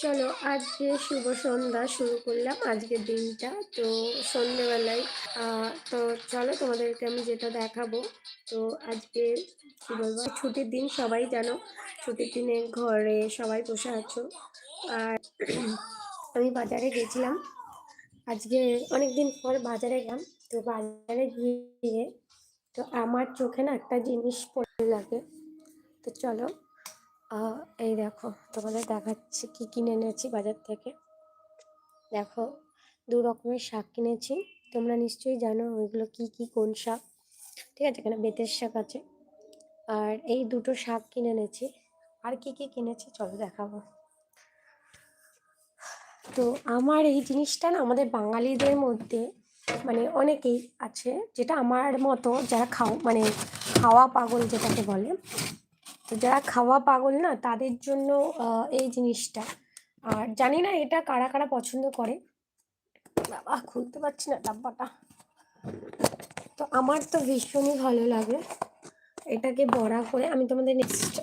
চলো, আজকে শুভ সন্ধ্যা শুরু করলাম আজকের দিনটা। তো সন্ধ্যেবেলায় তো চলো তোমাদেরকে আমি যেটা দেখাবো। তো আজকে কী বলব, ছুটির দিন সবাই জানো, ছুটির দিনে ঘরে সবাই বসে আছো। আর আমি বাজারে গেছিলাম। আজকে অনেকদিন পর বাজারে গেলাম। তো বাজারে গিয়ে, তো আমার চোখে না একটা জিনিস পড়ে লাগে। তো চলো এই দেখো, তোমাদের দেখাচ্ছি কি কিনে এনেছি বাজার থেকে। দেখো, দু রকমের শাক কিনেছি। তোমরা নিশ্চয়ই জানো ওইগুলো কি কি, কোন শাক। ঠিক আছে, এখানে বেতের শাক আছে। আর এই দুটো শাক কিনে এনেছি। আর কি কি কিনেছি চলো দেখাবো। তো আমার এই জিনিসটা না আমাদের বাঙালিদের মধ্যে মানে অনেকেই আছে, যেটা আমার মতো যারা খাও মানে খাওয়া পাগল যেটাকে বলে তো যারা খাওয়া পাগল না, তাদের জন্য এই জিনিসটা। আর জানি না এটা কারা কারা পছন্দ করে। বাবা, খুলতে পারছি না ডাব্বাটা। তো আমার তো ভীষণই ভালো লাগে এটাকে বড়া করে। আমি তোমাদের নেক্সট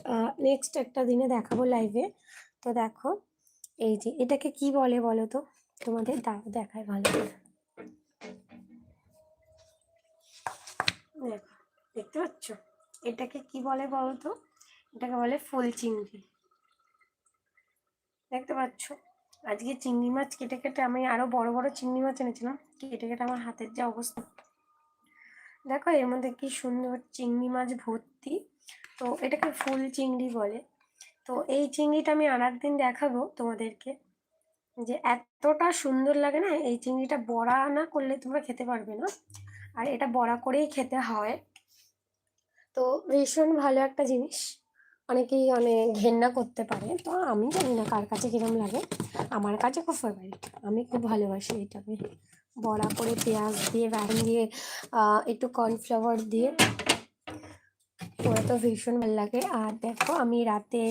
নেক্সট একটা দিনে দেখাবো লাইভে। তো দেখো, এই যে, এটাকে কি বলে বলো তো? তোমাদের দেখায় ভালো দেখো, দেখতে পাচ্ছ? এটাকে কি বলে বলো তো? এটাকে বলে ফুল চিংড়ি। দেখতে পাচ্ছ? আজকে চিংড়ি মাছ কেটে কেটে আমি আরও বড় বড় চিংড়ি মাছ এনেছিলাম, কেটে কেটে আমার হাতের যা অবস্থা। দেখো, এর মধ্যে কি সুন্দর চিংড়ি মাছ ভর্তি। তো এটাকে ফুল চিংড়ি বলে। তো এই চিংড়িটা আমি আর একদিন দেখাবো তোমাদেরকে, যে এতটা সুন্দর লাগে না, এই চিংড়িটা বড়া না করলে তোমরা খেতে পারবে না। আর এটা বড়া করেই খেতে হয়। তো ভীষণ ভালো একটা জিনিস। অনেকেই অনেক ঘেন্না করতে পারে। তো আমি জানি না কার কাছে কিরম লাগে। আমার কাছে খুব ফেভারিট আমি খুব ভালোবাসি এটাকে। বড়া করে পেঁয়াজ দিয়ে ব্যান দিয়ে একটু কর্নফ্লাওয়ার দিয়ে। ওরা তো ভীষণ ভালো লাগে। আর দেখো, আমি রাতে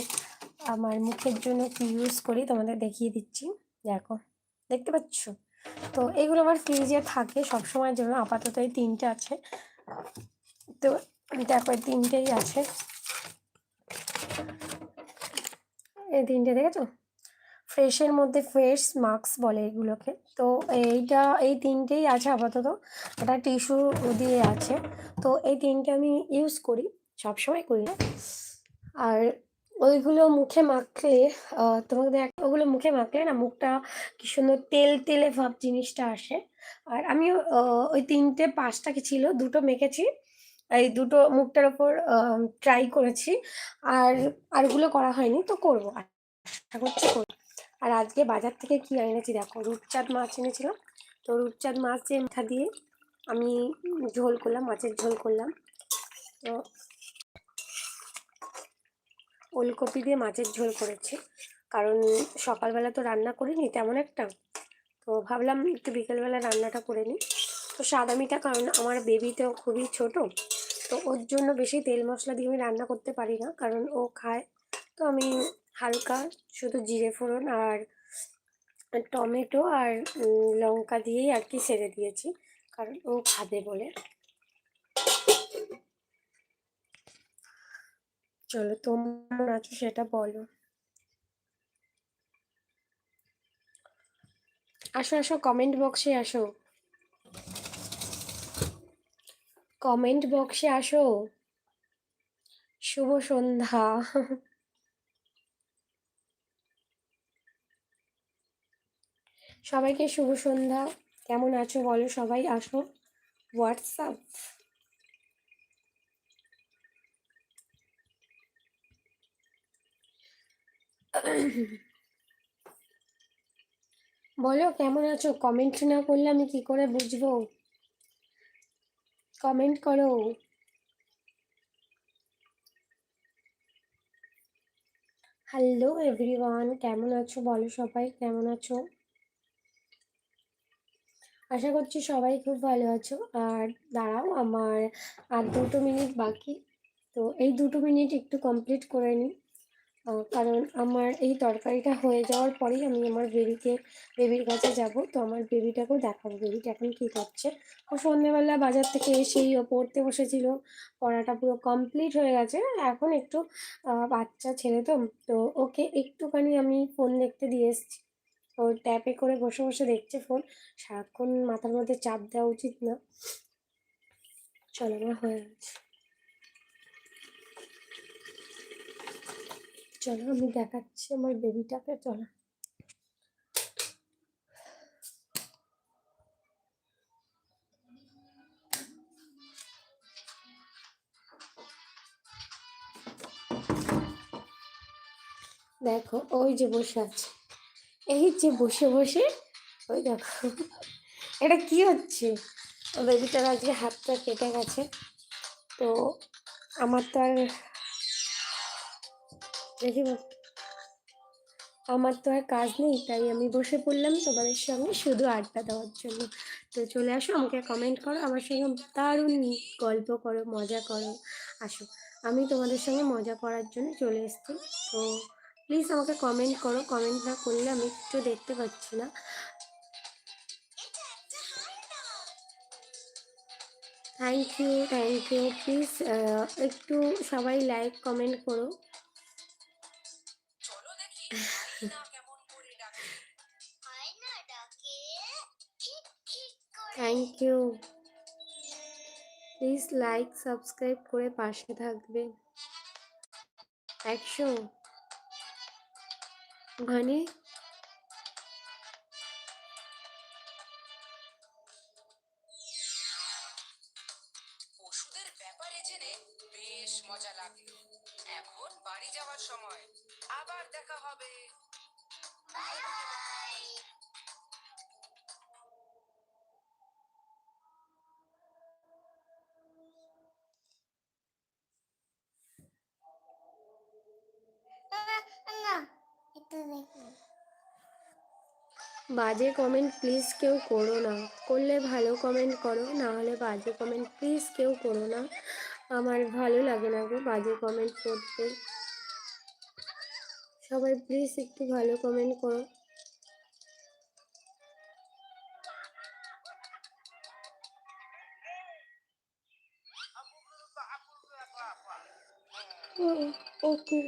আমার মুখের জন্য কি ইউজ করি তোমাদের দেখিয়ে দিচ্ছি। দেখো, দেখতে পাচ্ছ? তো এগুলো আমার ফ্রিজে থাকে সব সময়ের জন্য। আপাতত এই তিনটে আছে। তো দেখো, এই তিনটেই আছে। এই তিনটে দেখেছ? ফ্রেশের মধ্যে ফ্রেশ মাস্ক বলে এগুলোকে। তো এইটা এই তিনটেই আছে আপাতত। একটা টিস্যু দিয়ে আছে। তো এই তিনটে আমি ইউজ করি সবসময় করি না। আর ওইগুলো মুখে মাখলে তোমাকে দেখ ওগুলো মুখে মাখলে না মুখটা কি সুন্দর তেল তেলে ভাব জিনিসটা আসে। আর আহ, ওই তিনটে পাঁচটা কি ছিল দুটো মেখেছি। এই দুটো মুখটার ওপর ট্রাই করেছি। আর আরগুলো করা হয়নি তো করব। আশা করছি করব। আর আজকে বাজার থেকে কি এনেছি দেখো রূপচাঁদ মাছ এনেছিলাম। তো রূপচাঁদ মাছ যে মাথা দিয়ে আমি ঝোল করলাম মাছের ঝোল করলাম। তো ওলকপি দিয়ে মাছের ঝোল করেছি। কারণ সকালবেলা তো রান্না করিনি তেমন একটা। তো ভাবলাম একটু বিকেলবেলা রান্নাটা করে নিই। তো সাদামিটা কারণ আমার বেবি তো খুবই ছোট, তো ওর জন্য বেশি তেল মশলা দিয়ে আমি রান্না করতে পারি না, কারণ ও খায়। তো আমি হালকা শুধু জিরে ফোড়ন আর টমেটো আর লঙ্কা দিয়েই আর কি সেরে দিয়েছি, কারণ ও খাবে বলে। চলো তোমরা আছো সেটা বলো। আসো আসো কমেন্ট বক্সে আসো। কমেন্ট বক্সে আসো। শুভ সন্ধ্যা। সবাইকে শুভ সন্ধ্যা। কেমন আছো বলো সবাই? আসো। হোয়াটসঅ্যাপ বলো কেমন আছো? কমেন্ট না করলে আমি কি করে বুঝব? কমেন্ট করো। হ্যালো এভরিওয়ান কেমন আছো বলো সবাই? কেমন আছো? আশা করছি সবাই খুব ভালো আছো। আর দাঁড়াও, আমার আর দুটো মিনিট বাকি। তো এই দুটো মিনিট একটু কমপ্লিট করে নিই। কারণ আমার এই তরকারিটা হয়ে যাওয়ার পরেই আমি আমার বেবিকে, বেবির কাছে যাব। তো আমার বেবিটাকেও দেখাবো। বেবিটা এখন কী করছে ও সন্ধ্যেবেলা বাজার থেকে এসেই ও পড়তে বসেছিল। পড়াটা পুরো কমপ্লিট হয়ে গেছে। এখন একটু বাচ্চা ছেলে তো। তো ওকে একটুখানি আমি ফোন দেখতে দিয়ে এসেছি। ও ট্যাপে করে বসে বসে দেখছে ফোন সারাক্ষণ মাথার মধ্যে চাপ দেওয়া উচিত না। চলো, আমার হয়ে গেছে। চলো, আমি দেখাচ্ছি আমার বেবিটাকে চলো। দেখো, ওই যে বসে আছে। এই যে বসে বসে, ওই দেখো। এটা কি হচ্ছে? বেবিটার আজকে হাতটা কেটে গেছে। তো আমার তো আর দেখি আমার তো আর কাজ নেই, তাই আমি বসে পড়লাম তোমাদের সঙ্গে শুধু আড্ডা দেওয়ার জন্য। তো চলে আসো, আমাকে কমেন্ট করো, আমার সঙ্গে দারুণ গল্প করো, মজা করো। আসো, আমি তোমাদের সঙ্গে মজা করার জন্য চলে এসেছি। তো প্লিজ আমাকে কমেন্ট করো কমেন্ট না করলে আমি একটু দেখতে পাচ্ছি না। Thank you thank you please একটু সবাই লাইক কমেন্ট করো। Thank you please like subscribe করে পাশে থাকবে। একশো মানে বাজে কমেন্ট প্লিজ কেউ করো না করলে ভালো কমেন্ট করো না হলে বাজে কমেন্ট প্লিজ কেউ করো না আমার ভালো লাগে না গো বাজে কমেন্ট করতে সবাই প্লিজ একটু ভালো কমেন্ট করো ওকে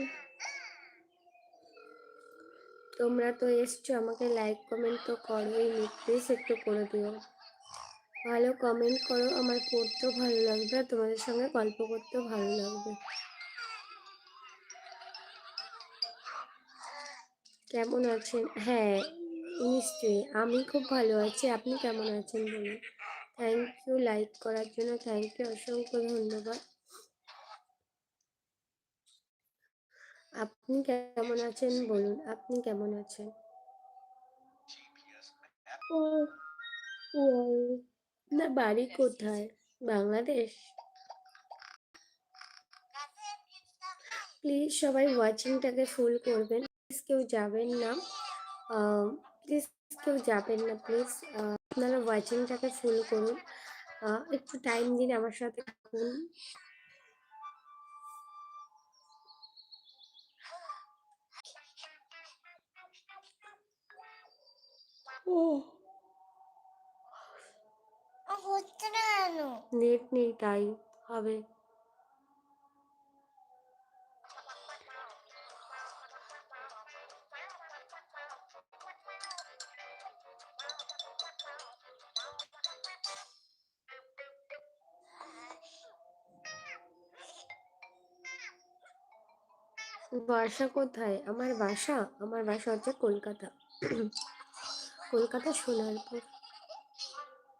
তোমরা তো এসছো, আমাকে লাইক কমেন্ট তো করোই নি একটু করে দিও। ভালো কমেন্ট করো, আমার পড়তেও ভালো লাগবে আর তোমাদের সঙ্গে গল্প করতেও ভালো লাগবে। কেমন আছেন? হ্যাঁ নিশ্চয়ই, আমি খুব ভালো আছি। আপনি কেমন আছেন বলুন? থ্যাংক ইউ লাইক করার জন্য থ্যাংক ইউ অসংখ্য ধন্যবাদ। আপনি কেমন আছেন বলুন, আপনি কেমন আছেন? ও না বাড়ি কোথায়? বাংলাদেশ? প্লিজ সবাই ওয়াচিংটাকে ফুল করবেন প্লিজ কেউ যাবেন না। প্লিজ কেউ যাবেন না প্লিজ আপনারা ওয়াচিংটাকে ফুল করুন। একটু টাইম দিন আমার সাথে হচ্ছে না নেট নেই তাই হবে। বাসা কোথায়? আমার বাসা? আমার বাসা হচ্ছে কলকাতা। কলকাতা সোনারপুর।